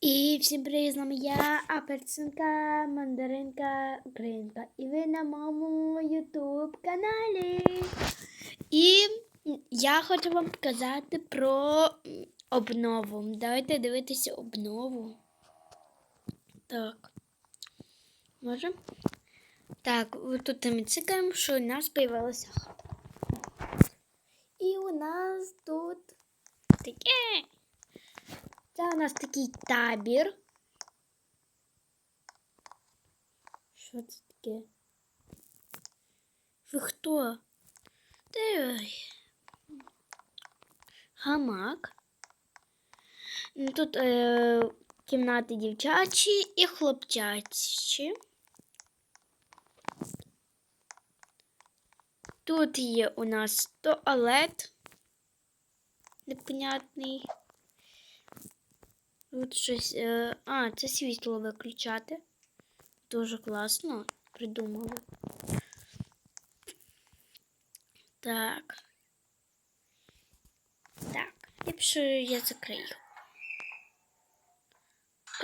І всім привіт, з нами я, апельсинка, мандаринка, українка. І ви на моєму ютуб каналі. І я хочу вам показати про обнову. Давайте дивитися обнову. Так. Може? Так, тут ми цикаємо, що у нас появилася хата. І у нас тут таке. Це у нас такий табір. Що це таке? Ви хто? Ти гамак. Ну, Тут е, кімнати дівчачі і хлопчачі. Тут є у нас туалет непонятний. Тут щось. Е, а, це світло виключати. Дуже класно придумали. Так. Так, ліпше я закрию.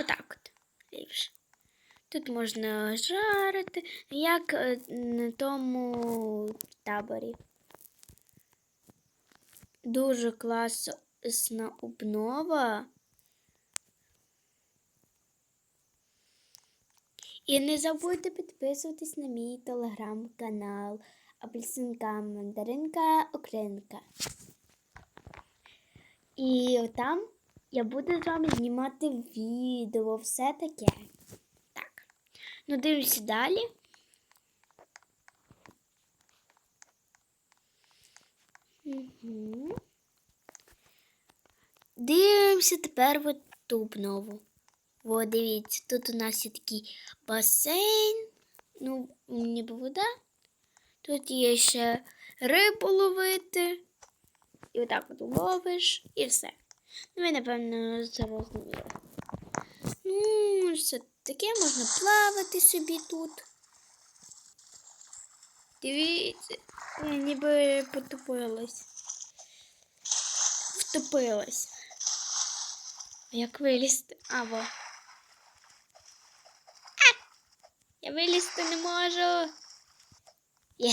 Отак от. Ліпше. Тут можна жарити, як е, на тому таборі. Дуже класна обнова. І не забудьте підписуватись на мій телеграм-канал Апельсинка Мандаринка Українка. І там я буду з вами знімати відео, все таке. Так. Ну, дивимося далі. Угу. Дивимося тепер в ту обнову. О, дивіться, тут у нас є такий басейн, ну, ніби вода. Тут є ще рибу ловити. І отак от ловиш і все. Ну, ви, напевно, зрозуміли. Ну, все таке можна плавати собі тут. Дивіться, я ніби потопилась. Втопилась. Як вилізти? А, во. Я вилізти не можу. Є.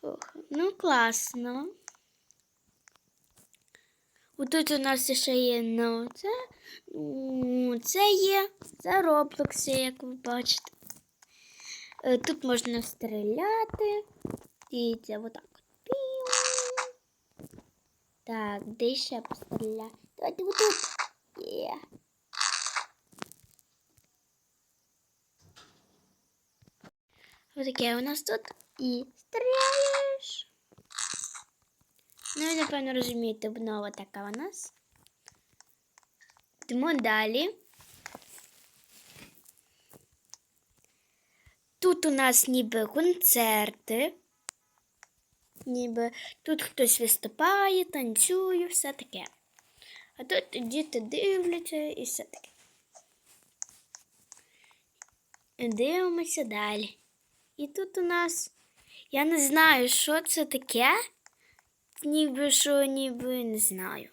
Фух. Ну, класно. Отут у нас ще є ну, це. Ну, це є. Це Роблокси, як ви бачите. Е, Тут можна стріляти. Дивіться, отак. от. Так, де ще постріляти? Давайте отут. Є. Ось таке у нас тут і стріляєш. Ну, ви, напевно, розумієте, обнова така у нас. Йдемо далі. Тут у нас ніби концерти. Ніби тут хтось виступає, танцює, все таке. А тут діти дивляться і все таке. Дивимося далі. І тут у нас, я не знаю, що це таке. Ніби що, ніби не знаю.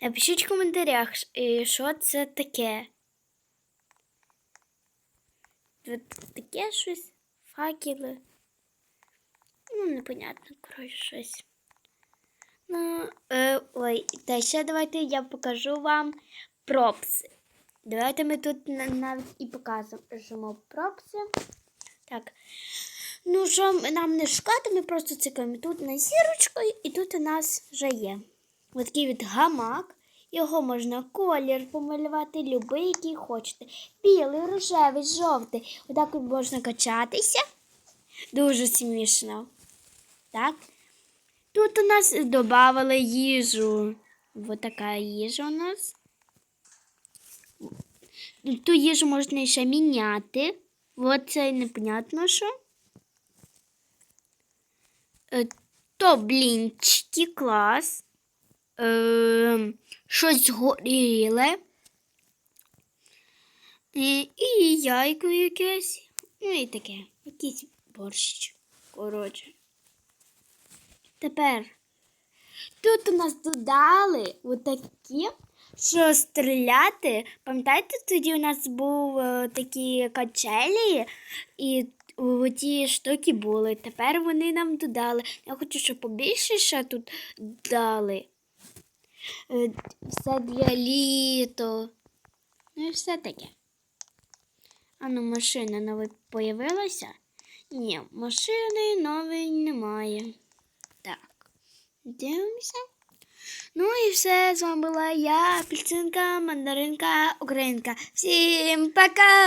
Напишіть в коментарях, е, що це таке. Тут таке щось, факели. Ну, непонятно, коротше, щось. Ну, е, ой, та ще давайте я покажу вам пропси. Давайте ми тут навіть і покажемо пропси. Так. Ну, що нам не шукати, ми просто цикаємо тут на зірочку, і тут у нас вже є. Ось такий від гамак. Його можна колір помалювати, любий, який хочете. Білий, рожевий, жовтий. Отак от можна качатися. Дуже смішно. Так. Тут у нас додавали їжу. Ось така їжа у нас. Ту їжу можна ще міняти. Ось це непонятно що. Е, То блінчики, клас. Е, щось горіле. І, і яйко якесь. Ну і таке. Якийсь борщ. Коротше. Тепер тут у нас додали отакі що стріляти. Пам'ятаєте, тоді у нас був е, такі качелі, і ті штуки були. Тепер вони нам додали. Я хочу, щоб побільше ще тут дали. Е, Все для літо. Ну і все таке. А ну, машина нова появилася? Ні, машини нової немає. Так, дивимося. Ну і все, з вами була я, апельсинка, мандаринка, українка. Всім пока!